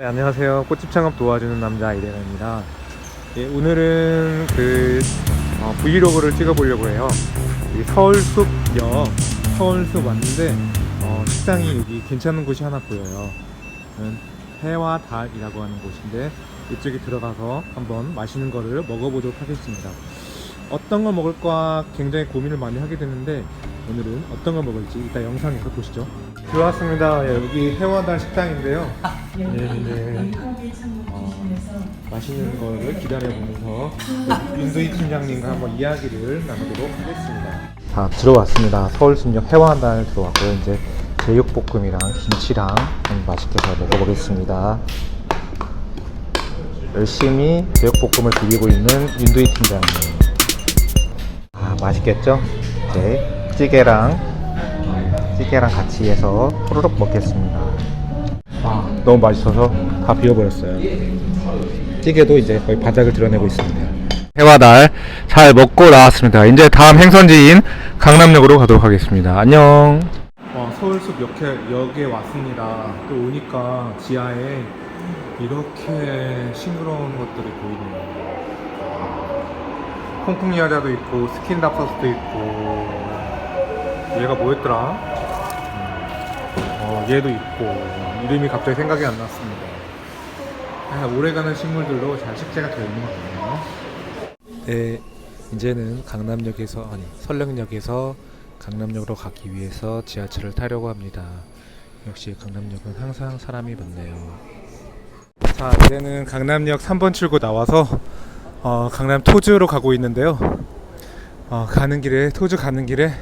네, 안녕하세요. 꽃집 창업 도와주는 남자 이대현입니다. 예, 오늘은 그 어, 브이로그를 찍어보려고 해요. 서울숲역 서울숲 왔는데 어, 식당이 여기 괜찮은 곳이 하나 보여요. 해와 달이라고 하는 곳인데 이쪽에 들어가서 한번 맛있는 거를 먹어보도록 하겠습니다. 어떤 걸 먹을까 굉장히 고민을 많이 하게 되는데 오늘은 어떤 걸 먹을지 이따 영상에서 보시죠. 들어왔습니다. 예, 여기 해와달 식당인데요. 예, 네. 어, 맛있는 거를 기다려보면서 윤도희 팀장님과 한번 이야기를 나누도록 하겠습니다. 자 들어왔습니다. 서울숲역 해와달 들어왔고요. 이제 제육볶음이랑 김치랑 한번 맛있게 잘 먹어보겠습니다. 열심히 제육볶음을 비비고 있는 윤도희 팀장님. 아 맛있겠죠? 이제 찌개랑 음, 찌개랑 같이 해서 호로록 먹겠습니다. 아 너무 맛있어서 다 비워버렸어요. 찌개도 이제 거의 바닥을 드러내고 있습니다. 해와 달 잘 먹고 나왔습니다. 이제 다음 행선지인 강남역으로 가도록 하겠습니다. 안녕. 어, 서울숲 역에, 역에 왔습니다. 또 오니까 지하에 이렇게 싱그러운 것들이 보이네요. 콩콩 여자도 있고 스킨답서스도 있고 얘가 뭐였더라? 음, 어, 얘도 있고 이름이 갑자기 생각이 안 났습니다. 아, 오래가는 식물들로 잘 식재가 되어 있는 것 같네요. 네, 이제는 강남역에서 아니 설령역에서 강남역으로 가기 위해서 지하철을 타려고 합니다. 역시 강남역은 항상 사람이 많네요. 자, 이제는 강남역 3번 출구 나와서 어, 강남 토주로 가고 있는데요. 어, 가는 길에 토주 가는 길에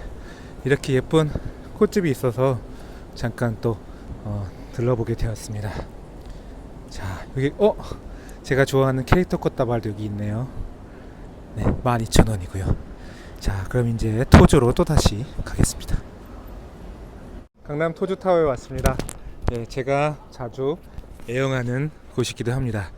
이렇게 예쁜 꽃집이 있어서 잠깐 또 어, 들러보게 되었습니다. 자 여기 어 제가 좋아하는 캐릭터 꽃다발도 여기 있네요. 네 12,000원이고요. 자 그럼 이제 토주로 또 다시 가겠습니다. 강남 토주 타워에 왔습니다. 네 제가 자주 애용하는 곳이기도 합니다.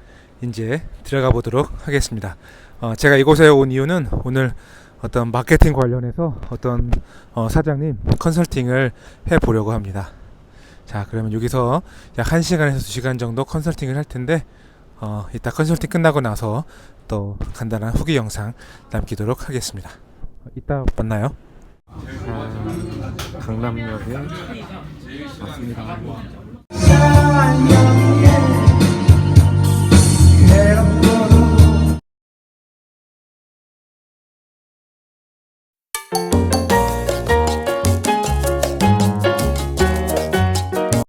이제 들어가 보도록 하겠습니다. 어, 제가 이곳에 온 이유는 오늘 어떤 마케팅 관련해서 어떤 어, 사장님 컨설팅을 해 보려고 합니다. 자, 그러면 여기서 약 1시간에서 2시간 정도 컨설팅을 할 텐데 어, 이따 컨설팅 끝나고 나서 또 간단한 후기 영상 남기도록 하겠습니다. 이따 만나요. 강남역에 왔습니다.